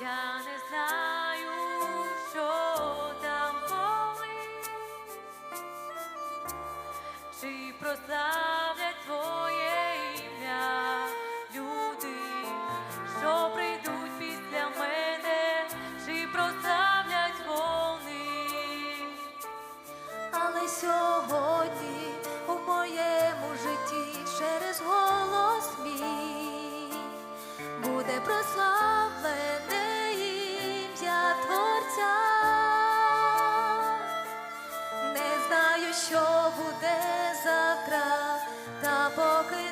Я не знаю, що там коли, чи прославлять твоє ім'я люди, що прийдуть після мене, чи прославлять вони, але сьогодні у моєму житті через голос мій буде прославлять поки.